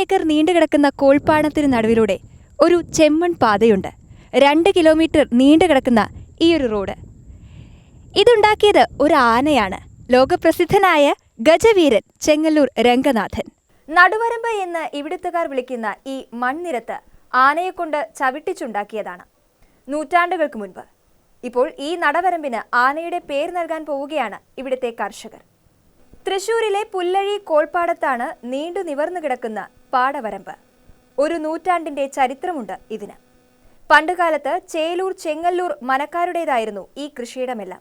Acre നീണ്ടുകിടക്കുന്ന കോൾപ്പാടത്തിന് നടുവിലൂടെ ഒരു ചെമ്മൺ പാതയുണ്ട്. രണ്ട് കിലോമീറ്റർ നീണ്ടുകിടക്കുന്ന ഈ ഒരു റോഡ്. ഇതുണ്ടാക്കിയത് ഒരു ആനയാണ്. ലോകപ്രസിദ്ധനായ ഗജവീരൻ ചെങ്ങല്ലൂർ രംഗനാഥൻ. നടുവരമ്പ് എന്ന് ഇവിടുത്തുകാർ വിളിക്കുന്ന ഈ മൺനിരത്ത് ആനയെക്കൊണ്ട് ചവിട്ടിച്ചുണ്ടാക്കിയതാണ്. നൂറ്റാണ്ടുകൾക്ക് മുൻപ്. ഇപ്പോൾ ഈ നടവരമ്പിന് ആനയുടെ പേര് നൽകാൻ പോവുകയാണ് ഇവിടുത്തെ കർഷകർ. തൃശൂരിലെ പുല്ലഴി കോൾപ്പാടത്താണ് നീണ്ടു നിവർന്നു കിടക്കുന്ന പാടവരമ്പ്. ഒരു നൂറ്റാണ്ടിന്റെ ചരിത്രമുണ്ട് ഇതിന്. പണ്ടുകാലത്ത് ചേലൂർ ചെങ്ങല്ലൂർ മനക്കാരുടേതായിരുന്നു ഈ കൃഷിയിടമെല്ലാം.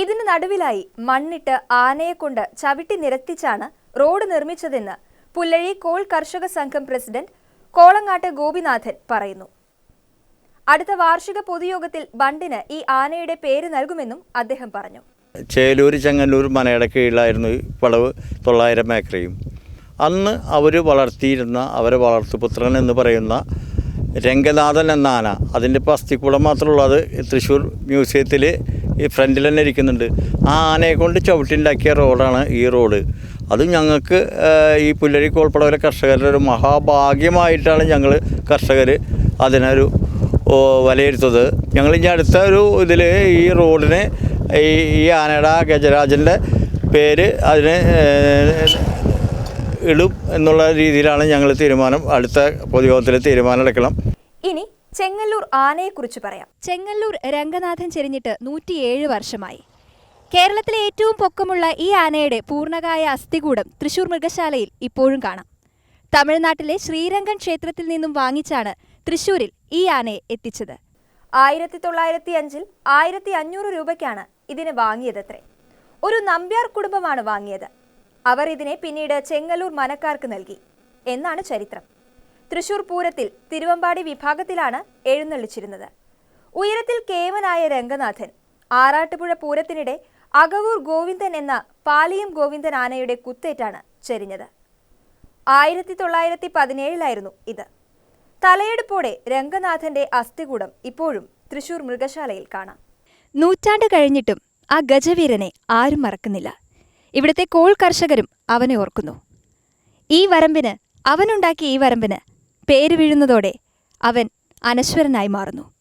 ഇതിന് നടുവിലായി മണ്ണിട്ട് ആനയെക്കൊണ്ട് ചവിട്ടി നിരത്തിച്ചാണ് റോഡ് നിർമ്മിച്ചതെന്ന് പുല്ലഴി കോൾ കർഷക സംഘം പ്രസിഡന്റ് കോളങ്ങാട്ട് ഗോപിനാഥൻ പറയുന്നു. അടുത്ത വാർഷിക പൊതുയോഗത്തിൽ ബണ്ടിന് ഈ ആനയുടെ പേര് നൽകുമെന്നും അദ്ദേഹം പറഞ്ഞു. ചേലൂർ ചെങ്ങല്ലൂർ മനയുടെ കീഴിലായിരുന്നു വളവ് തൊള്ളായിരം ഏക്കറയും. അന്ന് അവർ വളർത്തിയിരുന്ന അവരെ വളർത്തുപുത്രൻ എന്ന് പറയുന്ന രംഗനാഥൻ എന്ന ആന അതിന്റെ ഇപ്പോൾ അസ്ഥിക്കൂടം മാത്രമുള്ളത് തൃശ്ശൂർ മ്യൂസിയത്തിൽ ഈ ഫ്രണ്ടിൽ തന്നെ ഇരിക്കുന്നുണ്ട്. ആ ആനയെ കൊണ്ട് ചവിട്ടിണ്ടാക്കിയ റോഡാണ് ഈ റോഡ്. അത് ഞങ്ങൾക്ക് ഈ പുല്ലരി കോൾപ്പടവരെ കർഷകരുടെ ഒരു മഹാഭാഗ്യമായിട്ടാണ് ഞങ്ങൾ കർഷകർ അതിനൊരു വിലയിരുത്തത് ഞങ്ങൾ ഇനി അടുത്ത ഒരു ഇതിൽ ഈ റോഡിന് ഈ ആനയുടെ ഗജരാജന്റെ പേര് അതിന് ഇടും എന്നുള്ള രീതിയിലാണ് ഞങ്ങൾ തീരുമാനം അടുത്ത പൊതുയോഗത്തിൽ തീരുമാനം എടുക്കണം. ഇനി ചെങ്ങല്ലൂർ ആനയെ കുറിച്ച് പറയാം. ചെങ്ങല്ലൂർ രംഗനാഥൻ ചെരിഞ്ഞിട്ട് നൂറ്റിയേഴ് വർഷമായി. കേരളത്തിലെ ഏറ്റവും പൊക്കമുള്ള ഈ ആനയുടെ പൂർണകായ അസ്ഥികൂടം തൃശൂർ മൃഗശാലയിൽ ഇപ്പോഴും കാണാം. തമിഴ്നാട്ടിലെ ശ്രീരംഗൻ ക്ഷേത്രത്തിൽ നിന്നും വാങ്ങിച്ചാണ് തൃശൂരിൽ ഈ ആനയെ എത്തിച്ചത്. ആയിരത്തി തൊള്ളായിരത്തി അഞ്ചിൽ ആയിരത്തി അഞ്ഞൂറ് രൂപയ്ക്കാണ് ഇതിനെ വാങ്ങിയതത്രേ. ഒരു നമ്പ്യാർ കുടുംബമാണ് വാങ്ങിയത്. അവർ ഇതിനെ പിന്നീട് ചെങ്ങല്ലൂർ മനക്കാർക്ക് നൽകി എന്നാണ് ചരിത്രം. തൃശൂർ പൂരത്തിൽ തിരുവമ്പാടി വിഭാഗത്തിലാണ് എഴുന്നള്ളിച്ചിരുന്നത്. ഉയരത്തിൽ കേവനായ രംഗനാഥൻ ആറാട്ടുപുഴ പൂരത്തിനിടെ അകവൂർ ഗോവിന്ദൻ എന്ന പാലിയം ഗോവിന്ദൻ ആനയുടെ കുത്തേറ്റാണ് ചെരിഞ്ഞത്. ആയിരത്തി തൊള്ളായിരത്തി പതിനേഴിലായിരുന്നു ഇത്. തലയെടുപ്പോടെ രംഗനാഥന്റെ അസ്ഥികൂടം ഇപ്പോഴും തൃശൂർ മൃഗശാലയിൽ കാണാം. നൂറ്റാണ്ട് കഴിഞ്ഞിട്ടും ആ ഗജവീരനെ ആരും മറക്കുന്നില്ല. ഇവിടുത്തെ കോൾ കർഷകരും അവനെ ഓർക്കുന്നു. ഈ വരമ്പിന് അവനുണ്ടാക്കിയ ഈ വരമ്പിന് പേര് വീഴുന്നതോടെ അവൻ അനശ്വരനായി മാറുന്നു.